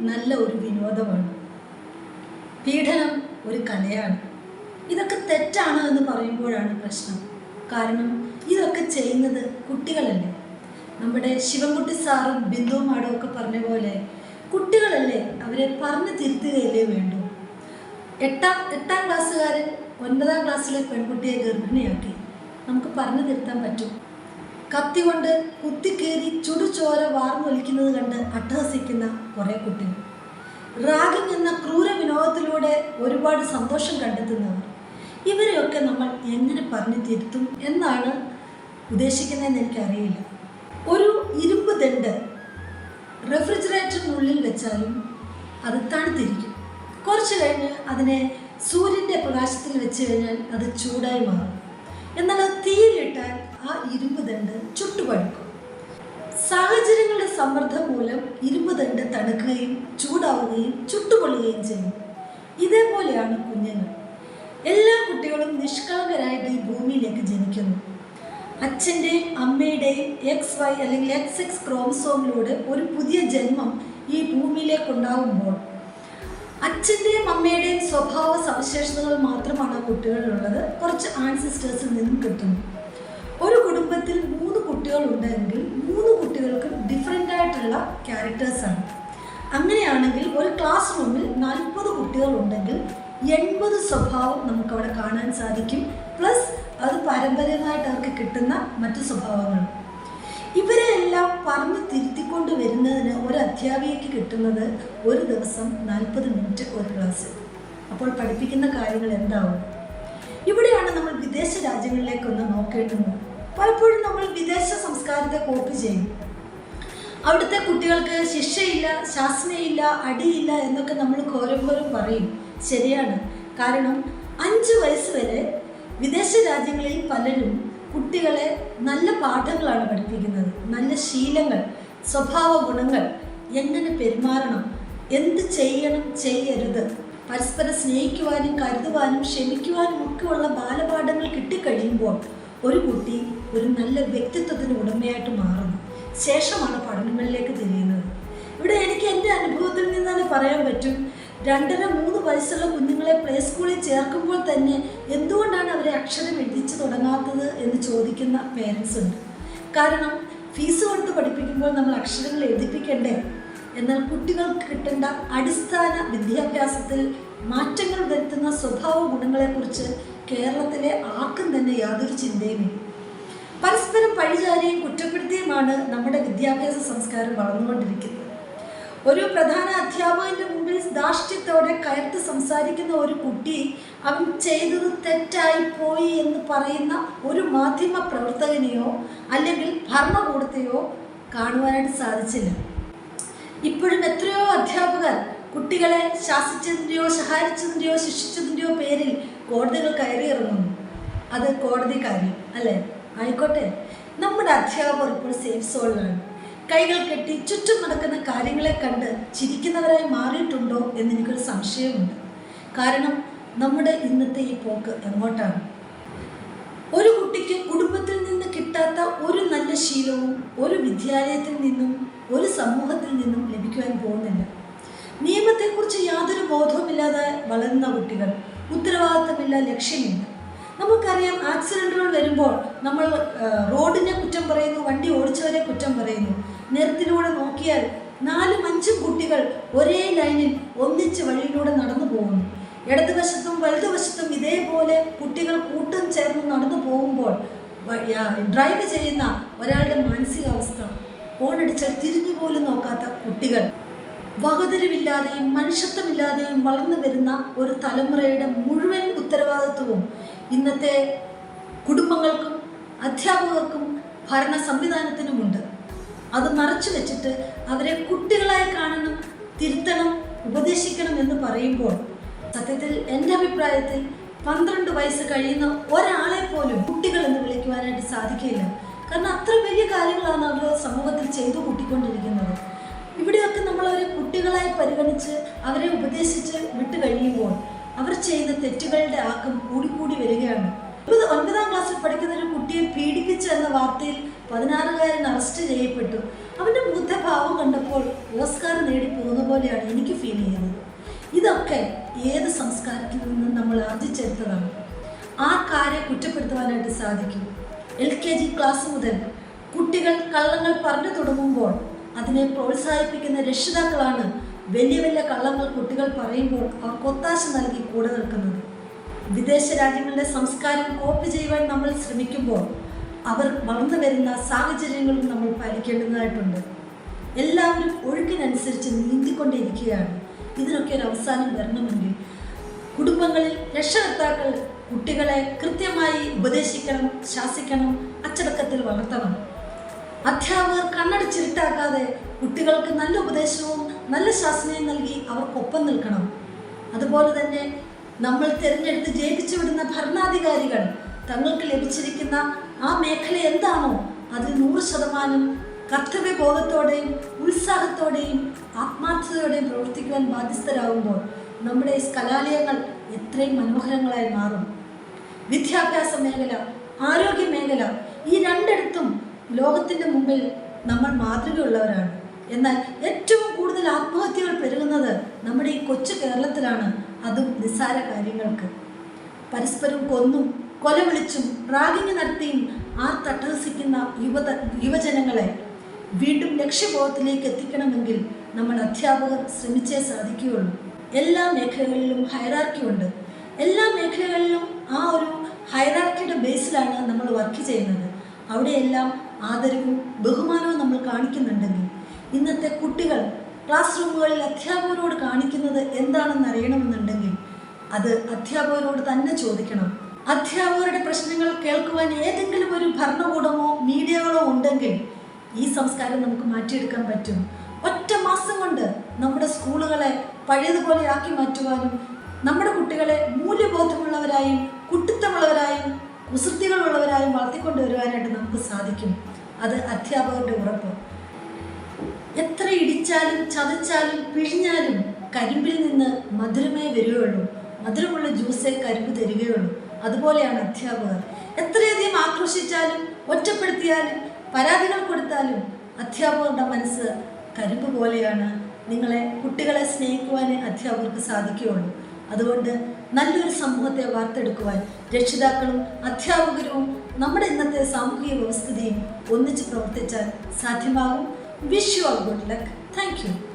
നല്ല ഒരു വിനോദമാണ്. പീഡനം ഒരു കലയാണ്. ഇതൊക്കെ തെറ്റാണ് എന്ന് പറയുമ്പോഴാണ് പ്രശ്നം. കാരണം ഇതൊക്കെ ചെയ്യുന്നത് കുട്ടികളല്ലേ. നമ്മുടെ ശിവൻകുട്ടി സാറും ബിന്ദു മാഡവും ഒക്കെ പറഞ്ഞ പോലെ കുട്ടികളല്ലേ അവരെ പറഞ്ഞു തിരുത്തുകയല്ലേ വേണ്ടു. എട്ടാം എട്ടാം ക്ലാസ്സുകാരൻ ഒൻപതാം ക്ലാസ്സിലെ പെൺകുട്ടിയെ ഗർഭിണിയാക്കി. നമുക്ക് പറഞ്ഞു തിരുത്താൻ പറ്റും. കത്തി കൊണ്ട് കുത്തിക്കേറി ചുടുചോര വാർന്നൊലിക്കുന്നത് കണ്ട് അട്ടഹസിക്കുന്ന കുറേ കുട്ടികൾ. റാഗിംഗ് എന്ന ക്രൂര വിനോദത്തിലൂടെ ഒരുപാട് സന്തോഷം കണ്ടെത്തുന്നവർ. ഇവരെയൊക്കെ നമ്മൾ എങ്ങനെ പറഞ്ഞു തിരുത്തും എന്നാണ് ഉദ്ദേശിക്കുന്നതെന്ന് എനിക്കറിയില്ല. ഒരു ഇരുമ്പ് ദണ്ട് റെഫ്രിജറേറ്ററിനുള്ളിൽ വെച്ചാലും അത് തണുത്തിരിക്കും. കുറച്ച് കഴിഞ്ഞ് അതിനെ സൂര്യന്റെ പ്രകാശത്തിൽ വെച്ച് കഴിഞ്ഞാൽ അത് ചൂടായി മാറും. എന്നാൽ അത് തീയിലിട്ടാൽ ആ ഇരുമ്പ് ദണ്ട് ചുട്ടുപഴുക്കും. സാഹചര്യങ്ങളുടെ സമ്മർദ്ദം മൂലം ഇരുമ്പ് ദണ്ട് തണുക്കുകയും ചൂടാവുകയും ചുട്ടുപൊള്ളുകയും ചെയ്യും. ഇതേപോലെയാണ് കുഞ്ഞുങ്ങൾ. എല്ലാ കുട്ടികളും നിഷ്കളങ്കരായിട്ട് ഈ ഭൂമിയിലേക്ക് ജനിക്കുന്നു. അച്ഛന്റെയും അമ്മയുടെയും എക്സ് വൈ അല്ലെങ്കിൽ എക്സ് എക്സ് ക്രോമസോമിലൂടെ ഒരു പുതിയ ജന്മം ഈ ഭൂമിയിലേക്ക് ഉണ്ടാകുമ്പോൾ അച്ഛന്റെയും അമ്മയുടെയും സ്വഭാവ സവിശേഷതകൾ മാത്രമാണ് കുട്ടികളിലുള്ളത്. കുറച്ച് ആൻസിസ്റ്റേഴ്സിൽ നിന്നും കിട്ടുന്നു. ഒരു കുടുംബത്തിൽ മൂന്ന് കുട്ടികൾ ഉണ്ടെങ്കിൽ മൂന്ന് കുട്ടികൾക്കും ഡിഫറെന്റ് ആയിട്ടുള്ള ക്യാരക്ടേഴ്സാണ് അങ്ങനെയാണെങ്കിൽ ഒരു ക്ലാസ് റൂമിൽ നാൽപ്പത് കുട്ടികൾ ഉണ്ടെങ്കിൽ എൺപത് സ്വഭാവം നമുക്ക് അവിടെ കാണാൻ സാധിക്കും. പ്ലസ് അത് പാരമ്പര്യമായിട്ട് അവർക്ക് കിട്ടുന്ന മറ്റു സ്വഭാവങ്ങളും. ഇവരെ എല്ലാം പറഞ്ഞ് തിരുത്തിക്കൊണ്ട് വരുന്നതിന് ഒരു അധ്യാപികയ്ക്ക് കിട്ടുന്നത് ഒരു ദിവസം നാൽപ്പത് മിനിറ്റ് ഒരു ക്ലാസ് അപ്പോൾ പഠിപ്പിക്കുന്ന കാര്യങ്ങൾ എന്താവും? ഇവിടെയാണ് നമ്മൾ വിദേശ രാജ്യങ്ങളിലേക്കൊന്ന് നോക്കേണ്ടുന്നത് പലപ്പോഴും നമ്മൾ വിദേശ സംസ്കാരത്തെ കോപ്പി ചെയ്യും. അവിടുത്തെ കുട്ടികൾക്ക് ശിക്ഷയില്ല ശാസനയില്ല അടിയില്ല എന്നൊക്കെ നമ്മൾ ഘോരം പറയും. ശരിയാണ്. കാരണം അഞ്ച് വയസ്സ് വരെ വിദേശ രാജ്യങ്ങളിൽ പലരും കുട്ടികളെ നല്ല പാഠങ്ങളാണ് പഠിപ്പിക്കുന്നത്. നല്ല ശീലങ്ങൾ സ്വഭാവ ഗുണങ്ങൾ എങ്ങനെ പെരുമാറണം എന്ത് ചെയ്യണം ചെയ്യരുത് പരസ്പരം സ്നേഹിക്കുവാനും കരുതുവാനും ക്ഷമിക്കുവാനും ഒക്കെയുള്ള ബാലപാഠങ്ങൾ കിട്ടിക്കഴിയുമ്പോൾ ഒരു കുട്ടി ഒരു നല്ല വ്യക്തിത്വത്തിന് ഉടമയായിട്ട് മാറുന്നു. ശേഷമാണ് പഠനങ്ങളിലേക്ക് തിരിയുന്നത്. ഇവിടെ എനിക്ക് എന്റെ അനുഭവത്തിൽ നിന്ന് തന്നെ പറയാൻ പറ്റും. രണ്ടര മൂന്ന് വയസ്സുള്ള കുഞ്ഞുങ്ങളെ പ്ലേ സ്കൂളിൽ ചേർക്കുമ്പോൾ തന്നെ എന്തുകൊണ്ടാണ് അവരെ അക്ഷരം എഴുതിച്ചു തുടങ്ങാത്തത് എന്ന് ചോദിക്കുന്ന പേരൻസ് ഉണ്ട്. കാരണം ഫീസ് കൊടുത്ത് പഠിപ്പിക്കുമ്പോൾ നമ്മൾ അക്ഷരങ്ങൾ എഴുതിപ്പിക്കണ്ടേ? എന്നാൽ കുട്ടികൾക്ക് കിട്ടേണ്ട അടിസ്ഥാന വിദ്യാഭ്യാസത്തിൽ മാറ്റങ്ങൾ വരുത്തുന്ന സ്വഭാവ ഗുണങ്ങളെക്കുറിച്ച് കേരളത്തിലെ ആർക്കും തന്നെ യാതൊരു ചിന്തയുമില്ല. പരസ്പരം പഴിചാരിയും കുറ്റപ്പെടുത്തിയുമാണ് നമ്മുടെ വിദ്യാഭ്യാസ സംസ്കാരം വളർന്നുകൊണ്ടിരിക്കുന്നത്. ഒരു പ്രധാന അധ്യാപകന്റെ മുമ്പിൽ ധാർഷ്ട്യത്തോടെ കയർത്ത് സംസാരിക്കുന്ന ഒരു കുട്ടി അവൻ ചെയ്തത് തെറ്റായി പോയി എന്ന് പറയുന്ന ഒരു മാധ്യമ പ്രവർത്തകനെയോ അല്ലെങ്കിൽ ഭരണകൂടത്തെയോ കാണുവാനായിട്ട് സാധിച്ചില്ല. ഇപ്പോഴും എത്രയോ അധ്യാപകർ കുട്ടികളെ ശാസിച്ചതിന്റെയോ സഹായിച്ചതിന്റെയോ ശിക്ഷിച്ചതിന്റെയോ പേരിൽ കോടതികൾ കയറിയിറങ്ങുന്നു. അത് കോടതി കാര്യം അല്ലേ? ആയിക്കോട്ടെ. നമ്മുടെ അധ്യാപകർ ഇപ്പോൾ സേഫ് സോണിലാണ് കൈകൾ കെട്ടി ചുറ്റും നടക്കുന്ന കാര്യങ്ങളെ കണ്ട് ചിരിക്കുന്നവരായി മാറിയിട്ടുണ്ടോ എന്ന് എനിക്കൊരു സംശയമുണ്ട്. കാരണം നമ്മുടെ ഇന്നത്തെ ഈ പോക്ക് എങ്ങോട്ടാണ്? ഒരു കുട്ടിക്ക് കുടുംബത്തിൽ നിന്ന് കിട്ടാത്ത ഒരു നല്ല ശീലവും ഒരു വിദ്യാലയത്തിൽ നിന്നും ഒരു സമൂഹത്തിൽ നിന്നും ലഭിക്കുവാൻ പോകുന്നില്ല. നിയമത്തെക്കുറിച്ച് യാതൊരു ബോധവുമില്ലാതെ വളരുന്ന കുട്ടികൾ. ഉത്തരവാദിത്തമില്ല ലക്ഷ്യമില്ല. നമുക്കറിയാം ആക്സിഡന്റുകൾ വരുമ്പോൾ നമ്മൾ റോഡിനെ കുറ്റം പറയുന്നു വണ്ടി ഓടിച്ചവരെ കുറ്റം പറയുന്നു. നിരത്തിലൂടെ നോക്കിയാൽ നാലും അഞ്ചും കുട്ടികൾ ഒരേ ലൈനിൽ ഒന്നിച്ച് വഴിയിലൂടെ നടന്നു പോകുന്നു. ഇടതുവശത്തും വലതുവശത്തും ഇതേപോലെ കുട്ടികൾ കൂട്ടം ചേർന്ന് നടന്നു പോകുമ്പോൾ ഡ്രൈവ് ചെയ്യുന്ന ഒരാളുടെ മാനസികാവസ്ഥ ഫോണടിച്ചാൽ തിരിഞ്ഞു പോലും നോക്കാത്ത കുട്ടികൾ. വകതിരിവില്ലാതെയും മനുഷ്യത്വമില്ലാതെയും വളർന്നു വരുന്ന ഒരു തലമുറയുടെ മുഴുവൻ ഉത്തരവാദിത്വവും ഇന്നത്തെ കുടുംബങ്ങൾക്കും അധ്യാപകർക്കും ഭരണ സംവിധാനത്തിനുമുണ്ട്. അത് മറച്ചു വെച്ചിട്ട് അവരെ കുട്ടികളായി കാണണം തിരുത്തണം ഉപദേശിക്കണം എന്ന് പറയുമ്പോൾ സത്യത്തിൽ എന്റെ അഭിപ്രായത്തിൽ പന്ത്രണ്ട് വയസ്സ് കഴിയുന്ന ഒരാളെ പോലും കുട്ടികൾ എന്ന് വിളിക്കുവാനായിട്ട് സാധിക്കില്ല കാരണം അത്ര വലിയ കാര്യങ്ങളാണ് അവർ സമൂഹത്തിൽ ചെയ്തു കൂട്ടിക്കൊണ്ടിരിക്കുന്നത്. കുട്ടികളായി പരിഗണിച്ച് അവരെ ഉപദേശിച്ച് വിട്ടു കഴിയുമ്പോൾ അവർ ചെയ്യുന്ന തെറ്റുകളുടെ ആക്കം കൂടിക്കൂടി വരികയാണ്. ഒൻപത് ക്ലാസ്സിൽ പഠിക്കുന്ന ഒരു കുട്ടിയെ പീഡിപ്പിച്ചു എന്ന വാർത്തയിൽ പതിനാറുകാരൻ അറസ്റ്റ് ചെയ്യപ്പെട്ടു. അവന്റെ ബുദ്ധഭാവം കണ്ടപ്പോൾ ഓസ്കാർ നേടിപ്പോകുന്ന പോലെയാണ് എനിക്ക് ഫീൽ ചെയ്യുന്നത്. ഇതൊക്കെ ഏത് സംസ്കാരത്തിൽ നിന്നും നമ്മൾ ആർജിച്ചെടുത്തതാണ് ആ കാര്യം കുറ്റപ്പെടുത്തുവാനായിട്ട് സാധിക്കും. എൽ കെ ജി ക്ലാസ് മുതൽ കുട്ടികൾ കള്ളങ്ങൾ പറഞ്ഞു തുടങ്ങുമ്പോൾ അതിനെ പ്രോത്സാഹിപ്പിക്കുന്ന രക്ഷിതാക്കളാണ് വലിയ വലിയ കള്ളങ്ങൾ കുട്ടികൾ പറയുമ്പോൾ അവർക്ക് ഒത്താശ നൽകി കൂടെ നിൽക്കുന്നത്. വിദേശ രാജ്യങ്ങളുടെ സംസ്കാരം കോപ്പി ചെയ്യുവാൻ നമ്മൾ ശ്രമിക്കുമ്പോൾ അവർ വളർന്നു വരുന്ന സാഹചര്യങ്ങളും നമ്മൾ പാലിക്കേണ്ടതായിട്ടുണ്ട്. എല്ലാവരും ഒഴുക്കിനനുസരിച്ച് നീന്തിക്കൊണ്ടിരിക്കുകയാണ്. ഇതിനൊക്കെ ഒരു അവസാനം വരണമെങ്കിൽ കുടുംബങ്ങളിൽ രക്ഷകർത്താക്കൾ കുട്ടികളെ കൃത്യമായി ഉപദേശിക്കണം ശാസിക്കണം അച്ചടക്കത്തിൽ വളർത്തണം. അധ്യാപകർ കണ്ണടച്ചിരുട്ടാക്കാതെ കുട്ടികൾക്ക് നല്ല ഉപദേശവും നല്ല ശാസനയും നൽകി അവർക്കൊപ്പം നിൽക്കണം. അതുപോലെ തന്നെ നമ്മൾ തിരഞ്ഞെടുത്ത് ജയിപ്പിച്ചു വിടുന്ന ഭരണാധികാരികൾ തങ്ങൾക്ക് ലഭിച്ചിരിക്കുന്ന ആ മേഖല എന്താണോ അതിൽ നൂറ് ശതമാനം കർത്തവ്യബോധത്തോടെയും ഉത്സാഹത്തോടെയും ആത്മാർത്ഥതയോടെയും പ്രവർത്തിക്കുവാൻ ബാധ്യസ്ഥരാകുമ്പോൾ നമ്മുടെ ഈ കലാലയങ്ങൾ എത്രയും മനോഹരങ്ങളായി മാറും. വിദ്യാഭ്യാസ മേഖല ആരോഗ്യ മേഖല ഈ രണ്ടിടത്തും ലോകത്തിന്റെ മുമ്പിൽ നമ്മൾ മാതൃകയുള്ളവരാണ്. എന്നാൽ ഏറ്റവും കൂടുതൽ ആത്മഹത്യകൾ പെരുകുന്നത് നമ്മുടെ ഈ കൊച്ചു കേരളത്തിലാണ്. അതും നിസ്സാര കാര്യങ്ങൾക്ക്. പരസ്പരം കൊന്നും കൊല വിളിച്ചും റാഗിങ് നടത്തിയും ആ തട്ടഹസിക്കുന്ന യുവത യുവജനങ്ങളെ വീണ്ടും ലക്ഷ്യബോധത്തിലേക്ക് എത്തിക്കണമെങ്കിൽ നമ്മൾ അധ്യാപകർ ശ്രമിച്ചേ സാധിക്കുകയുള്ളൂ. എല്ലാ മേഖലകളിലും ഹൈറാർക്കി ഉണ്ട്. എല്ലാ മേഖലകളിലും ആ ഒരു ഹൈറാർക്കിയുടെ ബേസിലാണ് നമ്മൾ വർക്ക് ചെയ്യുന്നത്. അവിടെയെല്ലാം ആദരവും ബഹുമാനവും നമ്മൾ കാണിക്കുന്നുണ്ടെങ്കിൽ ഇന്നത്തെ കുട്ടികൾ ക്ലാസ് റൂമുകളിൽ അധ്യാപകരോട് കാണിക്കുന്നത് എന്താണെന്ന് അറിയണമെന്നുണ്ടെങ്കിൽ അത് അധ്യാപകരോട് തന്നെ ചോദിക്കണം. അധ്യാപകരുടെ പ്രശ്നങ്ങൾ കേൾക്കുവാൻ ഏതെങ്കിലും ഒരു ഭരണകൂടമോ മീഡിയകളോ ഉണ്ടെങ്കിൽ ഈ സംസ്കാരം നമുക്ക് മാറ്റിയെടുക്കാൻ പറ്റും. ഒറ്റ മാസം കൊണ്ട് നമ്മുടെ സ്കൂളുകളെ പഴയതുപോലെ ആക്കി മാറ്റുവാനും നമ്മുടെ കുട്ടികളെ മൂല്യബോധമുള്ളവരായും കുട്ടിത്തമുള്ളവരായും കുസൃതികളുള്ളവരായും വളർത്തിക്കൊണ്ടുവരുവാനായിട്ട് നമുക്ക് സാധിക്കും. അത് അധ്യാപകരുടെ ഉറപ്പ്. എത്ര ഇടിച്ചാലും ചതച്ചാലും പിഴിഞ്ഞാലും കരിമ്പിൽ നിന്ന് മധുരമേ വരികയുള്ളൂ. മധുരമുള്ള ജ്യൂസേ കരിമ്പ് തരികയുള്ളൂ. അതുപോലെയാണ് അധ്യാപകർ. എത്രയധികം ആക്രോശിച്ചാലും ഒറ്റപ്പെടുത്തിയാലും പരാതികൾ കൊടുത്താലും അധ്യാപകരുടെ മനസ്സ് കരിമ്പ് പോലെയാണ്. നിങ്ങളെ കുട്ടികളെ സ്നേഹിക്കുവാനേ അധ്യാപകർക്ക് സാധിക്കുകയുള്ളൂ. അതുകൊണ്ട് നല്ലൊരു സമൂഹത്തെ വാർത്തെടുക്കുവാൻ രക്ഷിതാക്കളും അധ്യാപകരും നമ്മുടെ ഇന്നത്തെ സാമൂഹിക വ്യവസ്ഥിതിയും ഒന്നിച്ച് പ്രവർത്തിച്ചാൽ സാധ്യമാകും. Wish you all good luck thank you